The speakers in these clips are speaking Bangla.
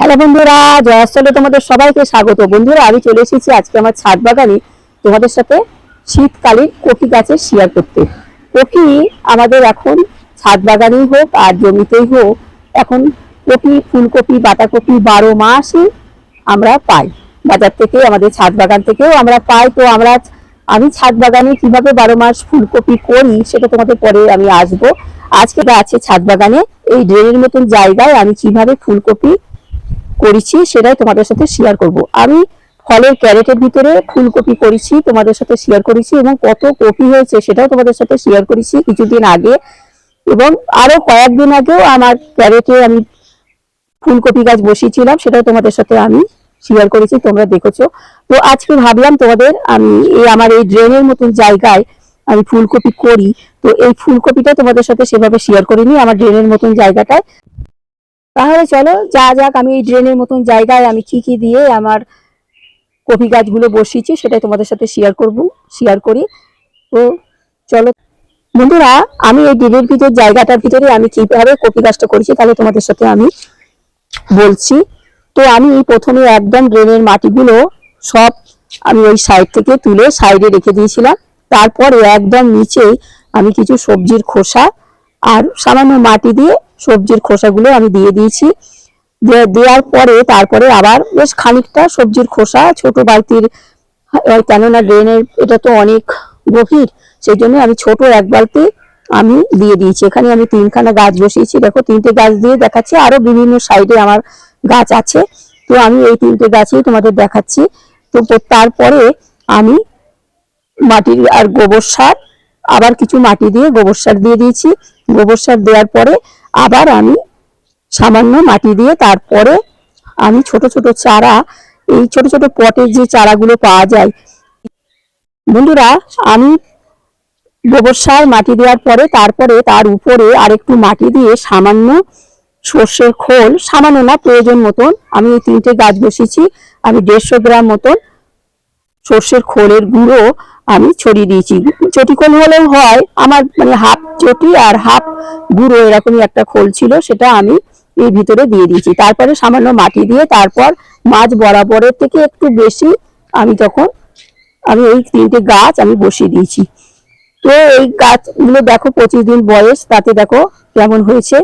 হ্যালো বন্ধুরা জয়াস্থলে তোমাদের সবাইকে স্বাগত। বন্ধুরা, আমি চলে এসেছি আজকে আমার ছাদ বাগানে তোমাদের সাথে শীতকালীন কপি গাছের শেয়ার করতে। কপি আমাদের এখন ছাদ বাগানেই হোক আর জমিতেই হোক, এখন কপি ফুলকপি, বাঁধাকপি বারো মাসই আমরা পাই। বাজার থেকে, আমাদের ছাদ বাগান থেকেও আমরা পাই। তো আমরা, আমি ছাদ বাগানে কীভাবে বারো মাস ফুলকপি করি সেটা তোমাদের পরে আমি আসব। আজকে আছে ছাদ বাগানে, এই ড্রেনের মতন জায়গায় আমি কীভাবে ফুলকপি করেছি, সেটাই তোমাদের সাথে শেয়ার করব। আমি ফলের ক্যারেটের ভিতরে ফুলকপি করেছি, তোমাদের সাথে শেয়ার করেছি, এবং কত কপি হয়েছে সেটাও তোমাদের সাথে শেয়ার করেছি কিছুদিন আগে। এবং আরও কয়েকদিন আগেও আমার ক্যারেটে আমি ফুলকপি গাছ বসিয়েছিলাম, সেটাও তোমাদের সাথে আমি শেয়ার করেছি, তোমরা দেখেছ। তো আজকে ভাবলাম তোমাদের আমি এই আমার এই ড্রেনের মতন জায়গায় আমি ফুলকপি করি। তো এই ফুলকপিটা তোমাদের সাথে সেভাবে শেয়ার করিনি, আমার ড্রেনের মতন জায়গাটায়। তাহলে চলো, যা যাক, আমি এই ড্রেনের মতন জায়গায় আমি কি কি দিয়ে আমার কপি গাছগুলো বসিয়েছি, সেটাই তোমাদের সাথে শেয়ার করব শেয়ার করি। তো চলো। বন্ধুরা, আমি এই ড্রেনের ভিতর, জায়গাটার ভিতরে আমি কীভাবে কপি গাছটা করেছি, তাহলে তোমাদের সাথে আমি বলছি। তো আমি প্রথমে একদম ড্রেনের মাটিগুলো সব আমি ওই সাইড থেকে তুলে সাইডে রেখে দিয়েছিলাম। তারপরে একদম নিচেই আমি কিছু সবজির খোসা আর সামান্য মাটি দিয়ে সবজির খোসাগুলো আমি দিয়ে দিয়েছি। দিয়ে দেওয়ার পরে তারপরে আবার বেশ খানিকটা সবজির খোসা, ছোট বালতির কেননা ড্রেনের এটা তো অনেক গভীর, সেই জন্য আমি ছোট এক বালতি আমি দিয়ে দিয়েছি। এখানে আমি তিনখানা গাছ বসিয়েছি। দেখো, তিনটে গাছ দিয়ে দেখাচ্ছি। আরও বিভিন্ন সাইডে আমার গাছ আছে। তো আমি এই তিনটে গাছই তোমাদের দেখাচ্ছি। তো তারপরে আমি মাটির আর গোবর সার, আবার কিছু মাটি দিয়ে গোবর সার দিয়ে দিয়েছি। গোবর সার দেওয়ার পরে আবার আমি সামান্য মাটি দিয়ে তারপরে আমি ছোট ছোট চারা, এই ছোট ছোট পটের যে চারাগুলো পাওয়া যায়। বন্ধুরা, আমি গোবর সার মাটি দেওয়ার পরে তারপরে তার উপরে আরেকটু মাটি দিয়ে সামান্য সর্ষের খোল, সামান্য না, প্রয়োজন মতন। আমি এই তিনটে গাছ বসেছি আমি দেড়শো গ্রাম মতন সর্ষের খোলের গুঁড়ো আমি ছড়িয়ে দিয়েছি। চটি খোল হলেও হয়, আমার মানে হাফ চটি আর হাফ গুঁড়ো এরকমই একটা খোল ছিল, সেটা আমি এই ভিতরে দিয়ে দিয়েছি। তারপরে সামান্য মাটি দিয়ে তারপর মাছ বরাবরের থেকে একটু বেশি আমি তখন আমি এই তিনটে গাছ আমি বসিয়ে দিয়েছি। তো এই গাছগুলো দেখো পঁচিশ দিন বয়স, তাতে দেখো কেমন হয়েছে।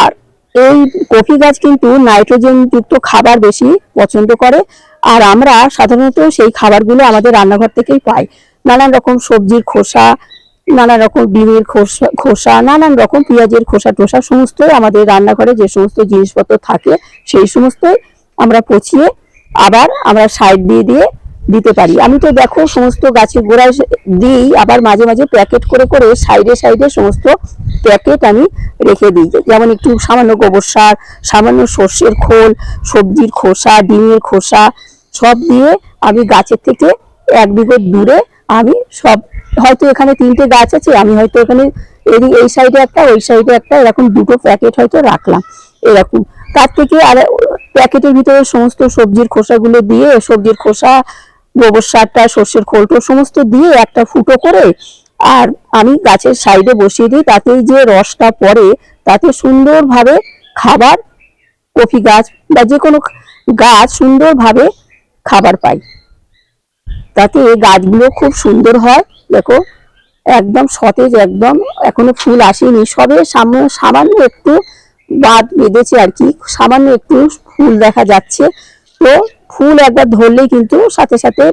আর এই কফি গাছ কিন্তু নাইট্রোজেন যুক্ত খাবার বেশি পছন্দ করে। আর আমরা সাধারণত সেই খাবারগুলো আমাদের রান্নাঘর থেকেই পাই। নানান রকম সবজির খোসা, নানান রকম ডিমের খোসা খোসা, নানান রকম পেঁয়াজের খোসা টোসা সমস্তই আমাদের রান্নাঘরে যে সমস্ত জিনিসপত্র থাকে সেই সমস্তই আমরা পচিয়ে আবার আমরা সাইড দিয়ে দিয়ে দিতে পারি। আমি তো দেখো সমস্ত গাছের গোড়ায় দিই আবার মাঝে মাঝে প্যাকেট করে করে সাইডে সাইডে সমস্ত প্যাকেট আমি রেখে দিই। যেমন একটু সামান্য গোবর সার, সামান্য সর্ষের খোল, সবজির খোসা, ডিমের খোসা সব দিয়ে আমি গাছের থেকে এক বিঘত দূরে আমি সব, হয়তো এখানে তিনটে গাছ আছে, আমি হয়তো এখানে এদিক এই সাইডে একটা, ওই সাইডে একটা, এরকম দুটো প্যাকেট হয়তো রাখলাম, এরকম। তার থেকে আর প্যাকেটের ভিতরে সমস্ত সবজির খোসাগুলো দিয়ে, সবজির খোসা, গোবর সারটা, সর্ষের খোলটো সমস্ত দিয়ে একটা ফুটো করে আর আমি গাছের সাইডে বসিয়ে দিই তাতেই যে রসটা পড়ে, তাতে সুন্দরভাবে খাবার, কফি গাছ বা যে কোনো গাছ সুন্দরভাবে খাবার পাই। তাতে এই গাছগুলো খুব সুন্দর হয়। দেখো, একদম সতেজ, একদম এখনও ফুল আসেনি। সবে সামনে, সামান্য একটু বাদ বেঁধেছে আর কি। সামান্য একটু ফুল দেখা যাচ্ছে। তো ফুল একবার ধরলেই কিন্তু সাথে সাথে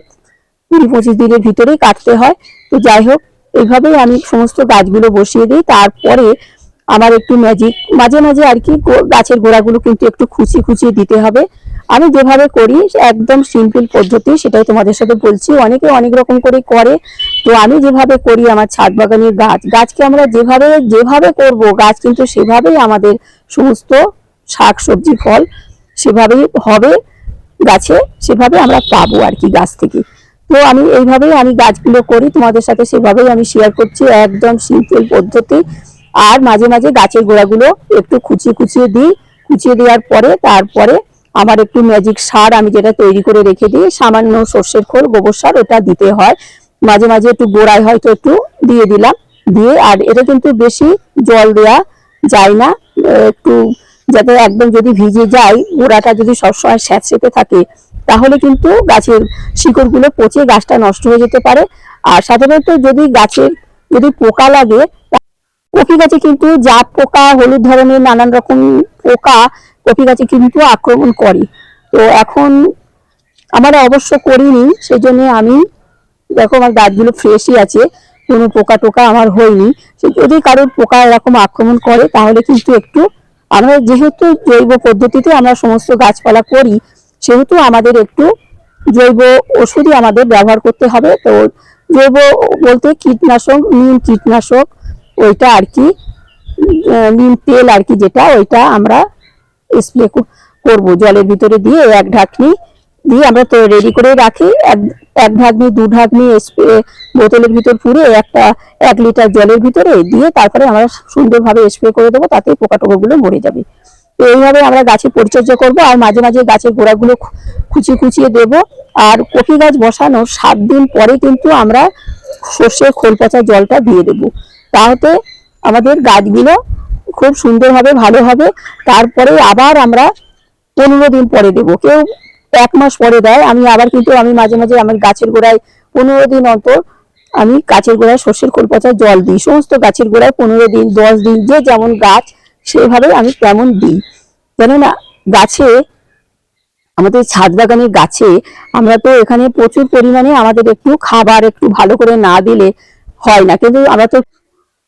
কুড়ি পঁচিশ দিনের ভিতরেই কাটতে হয়। তো যাই হোক এইভাবেই আমি সমস্ত গাছগুলো বসিয়ে দিই। তারপরে আমার একটু ম্যাজিক মাঝে মাঝে আর কি গাছের গোড়াগুলো কিন্তু একটু খুচি খুচিয়ে দিতে হবে। আমি যেভাবে করি, একদম সিম্পল পদ্ধতি, সেটাই তোমাদের সাথে বলছি। অনেকে অনেক রকম করে করে। তো আমি যেভাবে করি আমার ছাদ বাগানের গাছ, গাছকে আমরা যেভাবে যেভাবে করব গাছ কিন্তু সেভাবেই আমাদের সমস্ত শাক, সবজি, ফল সেভাবেই হবে। গাছে সেভাবে আমরা পাবো আর কি গাছ থেকে। তো আমি এইভাবেই আমি গাছগুলো করি, তোমাদের সাথে সেভাবেই আমি শেয়ার করছি। একদম সিম্পল পদ্ধতি। আর মাঝে মাঝে গাছের গোড়াগুলো একটু খুচিয়ে খুচিয়ে দিই। কুচিয়ে দেওয়ার পরে, তারপরে আমার একটু ম্যাজিক সার আমি যেটা তৈরি করে রেখে দিই, সামান্য সর্ষের খোল, গোবর সার, ওটা দিতে হয়। মাঝে মাঝে একটু গোড়ায় হয়তো একটু দিয়ে দিলাম, দিয়ে আর এটা কিন্তু বেশি জল দেয়া যায় না, একটু যাতে একদম যদি ভিজে যায়, গোড়াটা যদি সবসময় স্যাঁতসেঁতে থাকে, তাহলে কিন্তু গাছের শিকড়গুলো পচে গাছটা নষ্ট হয়ে যেতে পারে। আর সাধারণত যদি গাছের যদি পোকা লাগে কপি গাছে কিন্তু জাপ পোকা, হলুদ ধরনের নানান রকম পোকা কপি গাছে কিন্তু আক্রমণ করে। তো এখন আমরা অবশ্য করিনি সেই জন্য আমি, দেখো আমার গাছগুলো ফ্রেশই আছে, কোনো পোকা টোকা আমার হয়নি। যদি কারোর পোকা এরকম আক্রমণ করে, তাহলে কিন্তু একটু আমরা যেহেতু জৈব পদ্ধতিতে আমরা সমস্ত গাছপালা করি, সেহেতু আমাদের একটু জৈব ওষুধই আমাদের ব্যবহার করতে হবে। তো জৈব বলতে কীটনাশক নিম কীটনাশক, ওইটা আর কি। নিম তেল আর কি যেটা, ওইটা আমরা স্প্রে করব। জলের ভিতরে দিয়ে এক ঢাকনি দিয়ে আমরা তো রেডি করে রাখি। এক ঢাকনি, দু ঢাকনি স্প্রে বোতলের ভিতর পুরে একটা এক লিটার জলের ভিতরে দিয়ে তারপরে আমরা সুন্দরভাবে স্প্রে করে দেবো, তাতে পোকা টোকাগুলো মরে যাবে। তো এইভাবে আমরা গাছের পরিচর্যা করব আর মাঝে মাঝে গাছের গোড়াগুলো খুঁচিয়ে খুঁচিয়ে দেব। আর কপি গাছ বসানোর সাত দিন পরে কিন্তু আমরা সর্ষের খোল পচা জলটা দিয়ে দেব। তাহলে আমাদের গাছগুলো খুব সুন্দর হবে, ভালো হবে। তারপরে আবার আমরা পনেরো দিন পরে দেব। কেউ এক মাস পরে দেয়। আমি আবার কিন্তু আমি মাঝে মাঝে আমার গাছের গোড়ায় পনেরো দিন অন্তর আমি গাছের গোড়ায় সর্ষের খোল পচা জল দিই। সমস্ত গাছের গোড়ায় পনেরো দিন, দশ দিন, যে যেমন গাছ সেভাবে আমি তেমন দিই। কেননা গাছে, আমাদের ছাদ বাগানের গাছে আমরা তো এখানে প্রচুর পরিমাণে আমাদের একটু খাবার একটু ভালো করে না দিলে হয় না। কিন্তু আমরা তো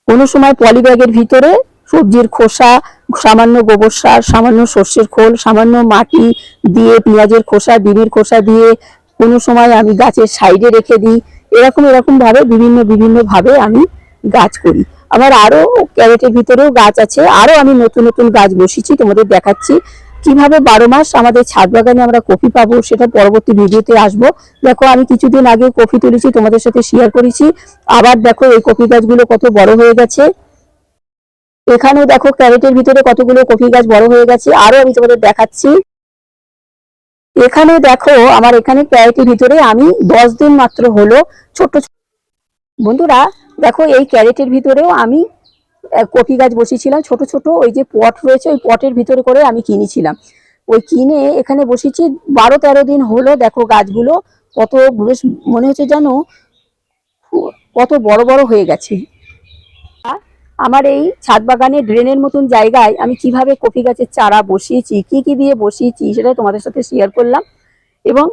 কোনো সময় পলিব্যাগের ভিতরে সবজির খোসা, সামান্য গোবর সার, সামান্য সর্ষের খোল, সামান্য মাটি দিয়ে, পেঁয়াজের খোসা, ডিমের খোসা দিয়ে কোনো সময় আমি গাছের সাইডে রেখে দিই। এরকম এরকম ভাবে বিভিন্ন বিভিন্ন ভাবে আমি গাছ করি। আমার আরও ক্যারেটের ভিতরেও গাছ আছে। আরও আমি নতুন নতুন গাছ বসিয়েছি, তোমাদের দেখাচ্ছি। কীভাবে বারো মাস আমাদের ছাদ বাগানে আমরা কফি পাবো সেটা পরবর্তী ভিডিওতে আসব। দেখো, আমি কিছুদিন আগে কফি তুলেছি, তোমাদের সাথে শেয়ার করেছি। আবার দেখো, এই কফি গাছগুলো কত বড় হয়ে গেছে। এখানেও দেখো, ক্যারেটের ভিতরে কতগুলো কফি গাছ বড় হয়ে গেছে। আরও আমি তোমাদের দেখাচ্ছি। এখানে দেখো, আমার এখানে ক্যারেটের ভিতরে আমি দশ দিন মাত্র হলো ছোট ছোট বন্ধুরা, দেখো, এই ক্যারেটের ভিতরেও আমি কফি গাছ বসিয়েছিলাম, ছোট ছোট, ওই যে পট রয়েছে, ওই পটের ভিতরে করে আমি কিনেছিলাম। ওই কিনে এখানে বসেছি, বারো তেরো দিন হলো, দেখো গাছগুলো কত বেশ, মনে হচ্ছে যেন কত বড় বড় হয়ে গেছে। আমার এই ছাদ বাগানে ড্রেনের মতন জায়গায় আমি কীভাবে কফি গাছের চারা বসিয়েছি, কি কি দিয়ে বসিয়েছি সেটা তোমাদের সাথে শেয়ার করলাম। এবং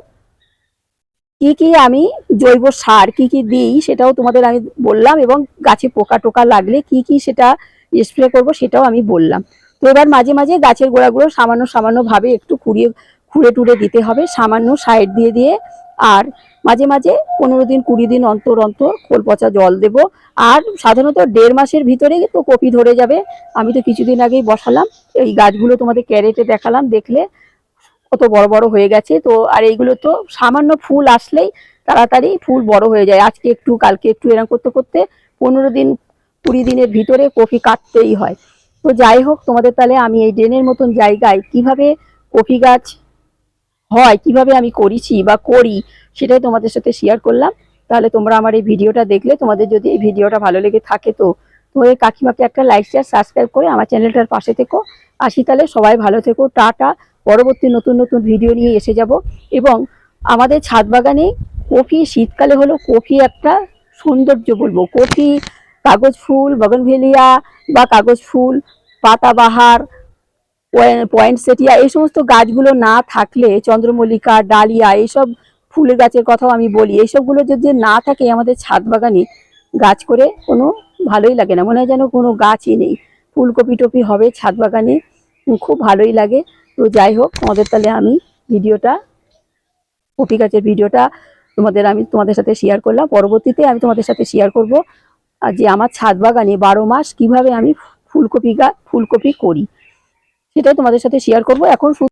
কি কি আমি জৈব সার কি কি দিই সেটাও তোমাদের আমি বললাম এবং গাছে পোকা টোকা লাগলে কি কি সেটা স্প্রে করব সেটাও আমি বললাম। তো এবার মাঝে মাঝে গাছের গোড়াগুলো সামান্য সামান্য ভাবে একটু খুঁড়িয়ে, খুঁড়ে টুড়ে দিতে হবে, সামান্য সাইড দিয়ে দিয়ে। আর মাঝে মাঝে পনেরো দিন, কুড়ি দিন অন্তর অন্তর খোল পচা জল দেব। আর সাধারণত দেড় মাসের ভিতরে তো কপি ধরে যাবে। আমি তো কিছুদিন আগেই বসালাম। এই গাছগুলো তোমাদের ক্যারেটে দেখালাম, দেখলে কত বড় বড় হয়ে গেছে, তো আর এইগুলো তো সামান্য ফুল আসলেই তাড়াতাড়ি ফুল বড় হয়ে যায়। আজকে একটু, কালকে একটু এরকম করতে করতে পনেরো দিন, কুড়ি দিনের ভিতরে কফি কাটতেই হয়। তো যাই হোক, তোমাদের তাহলে আমি এই ড্রেনের মতন জায়গায় কীভাবে কফি গাছ হয়, কীভাবে আমি করেছি বা করি, সেটাই তোমাদের সাথে শেয়ার করলাম। তাহলে তোমরা আমার এই ভিডিওটা দেখলে, তোমাদের যদি এই ভিডিওটা ভালো লেগে থাকে তো তোমাদের কাকিমাকে একটা লাইক শেয়ার সাবস্ক্রাইব করে আমার চ্যানেলটার পাশে থেকো। আসি তাহলে সবাই ভালো থেকো, টাটা। পরবর্তী নতুন নতুন ভিডিও নিয়ে এসে যাব। এবং আমাদের ছাদ বাগানে কফি, শীতকালে হলো কফি একটা সৌন্দর্য বলব। কফি, কাগজ ফুল বগনভেলিয়া বা কাগজ ফুল পাতাবাহার পয়েন্ট সেটিয়া, এই সমস্ত গাছগুলো না থাকলে, চন্দ্রমল্লিকা, ডালিয়া, এইসব ফুলের গাছের কথাও আমি বলি। এইসবগুলো যদি না থাকে আমাদের ছাদ বাগানে, গাছ করে কোনো ভালোই লাগে না। মনে হয় যেন কোনো গাছই নেই। ফুলকপি টপি হবে ছাদ বাগানে, খুব ভালোই লাগে। তো যাই হোক, তোমাদের তাহলে আমি ভিডিওটা কপি গাছের ভিডিওটা তোমাদের আমি তোমাদের সাথে শেয়ার করলাম। পরবর্তীতে আমি তোমাদের সাথে শেয়ার করব যে আমার ছাদ বাগানে বারো মাস কীভাবে আমি ফুলকপি গা, ফুলকপি করি সেটাই তোমাদের সাথে শেয়ার করব। এখন